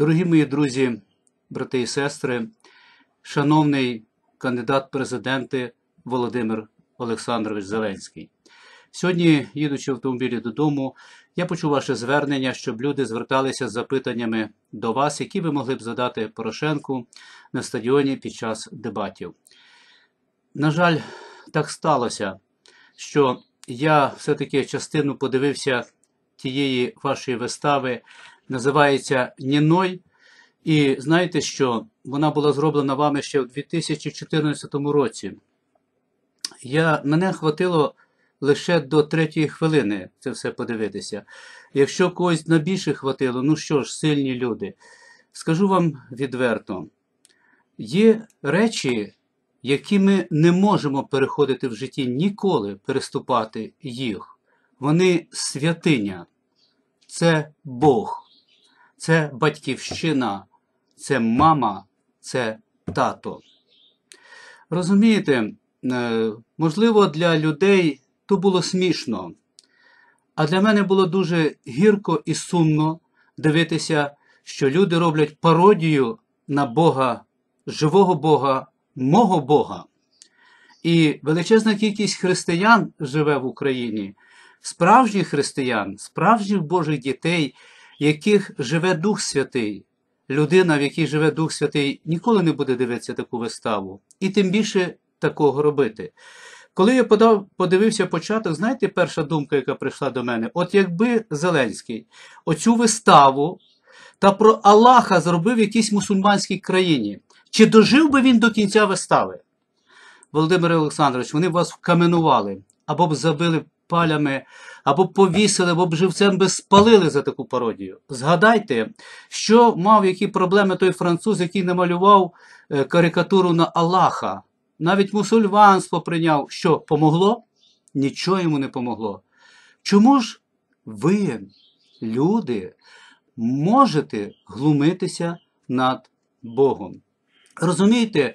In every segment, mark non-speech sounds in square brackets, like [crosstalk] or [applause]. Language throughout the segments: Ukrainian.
Дорогі мої друзі, брати і сестри, шановний кандидат президенти Володимир Олександрович Зеленський. Сьогодні, їдучи в автомобілі додому, я почув ваше звернення, щоб люди зверталися з запитаннями до вас, які ви могли б задати Порошенку на стадіоні під час дебатів. На жаль, так сталося, що я все-таки частину подивився тієї вашої вистави, називається Ніной. І знаєте що? Вона була зроблена вами ще в 2014 році. Я, Мене хватило лише до третьої хвилини це все подивитися. Якщо когось на більше хватило, ну що ж, сильні люди. Скажу вам відверто: є речі, які ми не можемо переходити в житті ніколи, переступати їх. Вони святиня, це Бог, це батьківщина, це мама, це тато. Розумієте, е, можливо, для людей то було смішно, а для мене було дуже гірко і сумно дивитися, що люди роблять пародію на Бога, живого Бога, мого Бога. І величезна кількість християн живе в Україні, справжніх християн, справжніх Божих дітей, яких живе Дух Святий. Людина, в якій живе Дух Святий, ніколи не буде дивитися таку виставу, і тим більше такого робити. Коли я подав, подивився початок, знаєте, перша думка, яка прийшла до мене, от якби Зеленський оцю виставу та про Аллаха зробив в якійсь мусульманській країні, чи дожив би він до кінця вистави? Володимир Олександрович, вони б вас вкаменували, або б забили палями, або повісили, або б живцем би спалили за таку пародію. Згадайте, що мав які проблеми той француз, який намалював е, карикатуру на Аллаха. Навіть мусульманство прийняв. Що помогло? Нічого йому не помогло. Чому ж ви, люди, можете глумитися над Богом? Розумієте,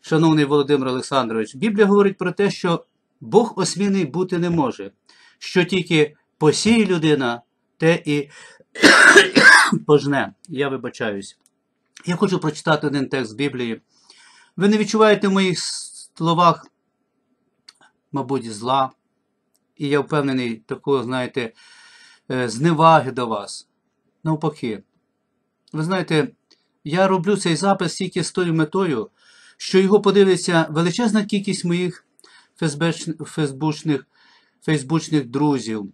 шановний Володимир Олександрович, Біблія говорить про те, що Бог осміний бути не може, що тільки посіє людина, те і [coughs] пожне. Я вибачаюсь. Я хочу прочитати один текст Біблії. Ви не відчуваєте в моїх словах, мабуть, зла. І я впевнений, такого, знаєте, е, зневаги до вас. Навпаки. Ви знаєте, я роблю цей запис тільки з тою метою, що його подивиться величезна кількість моїх фейсбучних, фейсбучних друзів,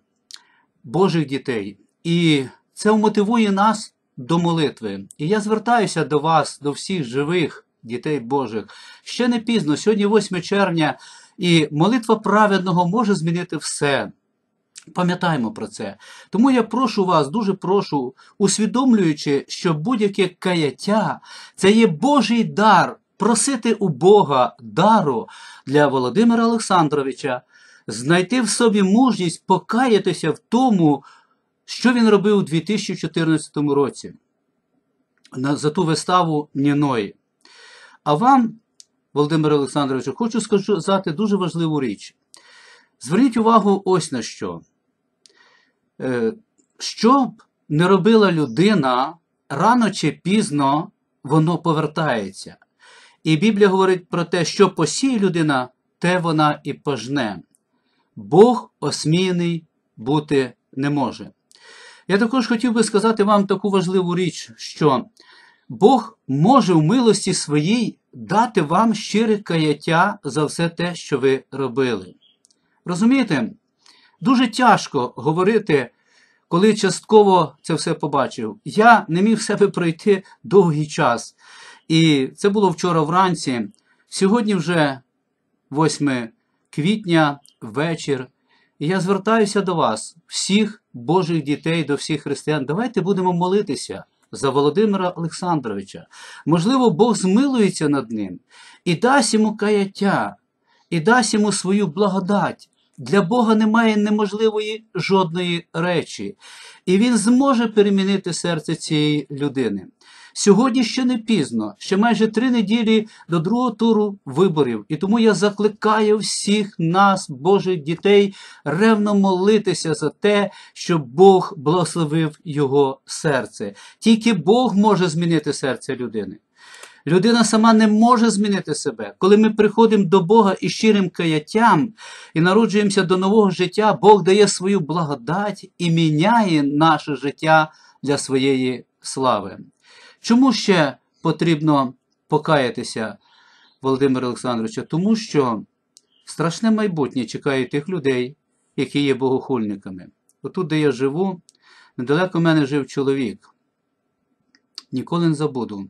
Божих дітей. І це вмотивує нас до молитви. І я звертаюся до вас, до всіх живих дітей Божих. Ще не пізно, сьогодні 8 червня, і молитва праведного може змінити все. Пам'ятаємо про це. Тому я прошу вас, дуже прошу, усвідомлюючи, що будь-яке каяття це є Божий дар, просити у Бога дару для Володимира Олександровича, знайти в собі мужність покаятися в тому, що він робив у 2014 році за ту виставу Ніної. А вам, Володимир Олександровичу, хочу сказати дуже важливу річ. Зверніть увагу ось на що. Е, що б не робила людина, рано чи пізно воно повертається. І Біблія говорить про те, що посіє людина, те вона і пожне. Бог осміяний бути не може. Я також хотів би сказати вам таку важливу річ, що Бог може в милості своїй дати вам щире каяття за все те, що ви робили. Розумієте, дуже тяжко говорити, коли частково це все побачив. Я не міг себе пройти довгий час. І це було вчора вранці. Сьогодні вже 8 квітня, вечір. І я звертаюся до вас, всіх Божих дітей, до всіх християн. Давайте будемо молитися за Володимира Олександровича. Можливо, Бог змилується над ним і дасть йому каяття, і дасть йому свою благодать. Для Бога немає неможливої жодної речі, і Він зможе перемінити серце цієї людини. Сьогодні ще не пізно, ще майже три неділі до другого туру виборів. І тому я закликаю всіх нас, Божих дітей, ревно молитися за те, щоб Бог благословив його серце. Тільки Бог може змінити серце людини. Людина сама не може змінити себе. Коли ми приходимо до Бога із щирим каяттям і народжуємося до нового життя, Бог дає свою благодать і міняє наше життя для своєї слави. Чому ще потрібно покаятися, Володимир Олександровичу? Тому що страшне майбутнє чекає тих людей, які є богохульниками. Отут, де я живу, недалеко мене жив чоловік. Ніколи не забуду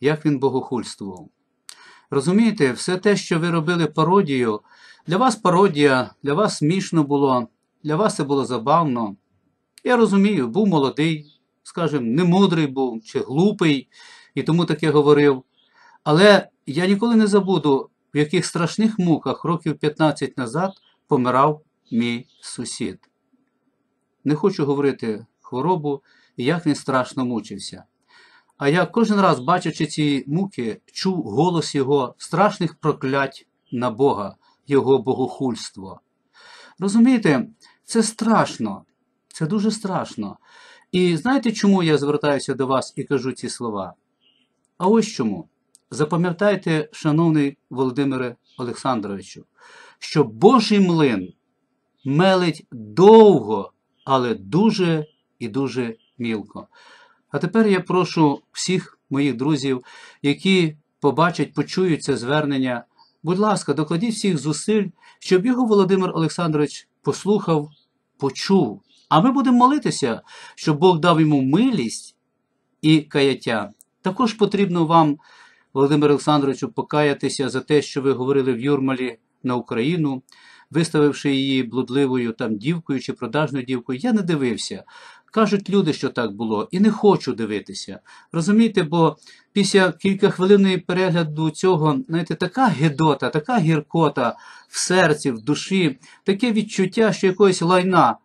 як він богохульствував. Розумієте, все те, що ви робили пародію, для вас пародія, для вас смішно було, для вас це було забавно. Я розумію, був молодий, скажімо, немудрий був чи глупий, і тому таке говорив. Але я ніколи не забуду, в яких страшних муках років 15 назад помирав мій сусід. Не хочу говорити хворобу, як він страшно мучився. А я кожен раз, бачачи ці муки, чув голос його страшних проклять на Бога, Його богохульство. Розумієте, це страшно, це дуже страшно. І знаєте, чому я звертаюся до вас і кажу ці слова? А ось чому. Запам'ятайте, шановний Володимире Олександровичу, що Божий млин мелить довго, але дуже і дуже мілко. А тепер я прошу всіх моїх друзів, які побачать, почують це звернення. Будь ласка, докладіть всіх зусиль, щоб його Володимир Олександрович послухав, почув. А ми будемо молитися, щоб Бог дав йому милість і каяття. Також потрібно вам, Володимир Олександровичу, покаятися за те, що ви говорили в Юрмалі на Україну, виставивши її блудливою там дівкою чи продажною дівкою. Я не дивився. Кажуть люди, що так було, і не хочу дивитися. Розумієте, бо після кількахвилинної перегляду цього, знаєте, така гидота, така гіркота в серці, в душі, таке відчуття, що якогось лайна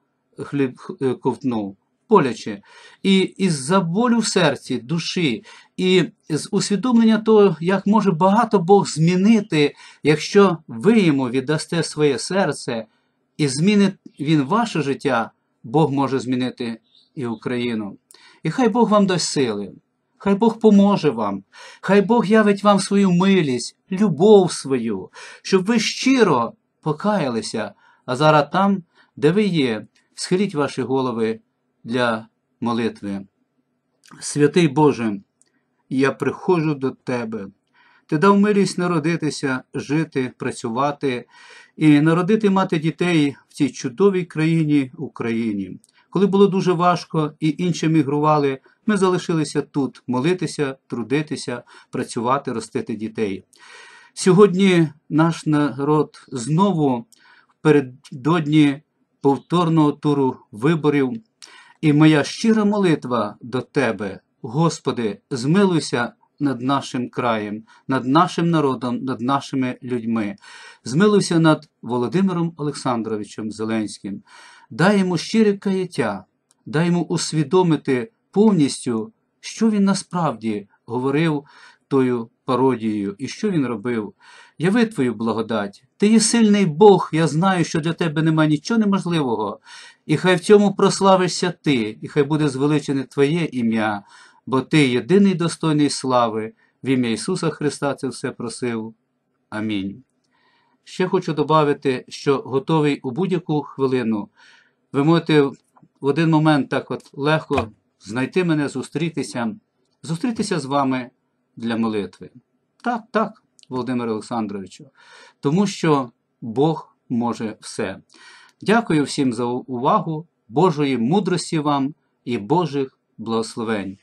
хліб е, ковтнув, боляче. І із-за болю в серці, душі, і з усвідомлення того, як може багато Бог змінити, якщо ви йому віддасте своє серце, і змінить він ваше життя, Бог може змінити і Україну. І хай Бог вам дасть сили, хай Бог поможе вам, хай Бог явить вам свою милість, любов свою, щоб ви щиро покаялися, а зараз там, де ви є, схиліть ваші голови для молитви. Святий Боже, я приходжу до Тебе. Ти дав милість народитися, жити, працювати і народити мати дітей в цій чудовій країні Україні. Коли було дуже важко і інші мігрували, ми залишилися тут молитися, трудитися, працювати, ростити дітей. Сьогодні наш народ знову передодні повторного туру виборів, і моя щира молитва до Тебе, Господи, змилуйся над нашим краєм, над нашим народом, над нашими людьми. Змилуйся над Володимиром Олександровичем Зеленським. Дай йому щире каяття, дай йому усвідомити повністю, що він насправді говорив тою пародією і що він робив. Яви твою благодать. Ти є сильний Бог, я знаю, що для тебе немає нічого неможливого. І хай в цьому прославишся ти, і хай буде звеличене Твоє ім'я бо Ти єдиний достойний слави, в ім'я Ісуса Христа це все просив. Амінь. Ще хочу додати, що готовий у будь-яку хвилину. Ви можете в один момент так от легко знайти мене, зустрітися, зустрітися з вами для молитви. Так, так, Володимир Олександровичу, тому що Бог може все. Дякую всім за увагу, Божої мудрості вам і Божих благословень.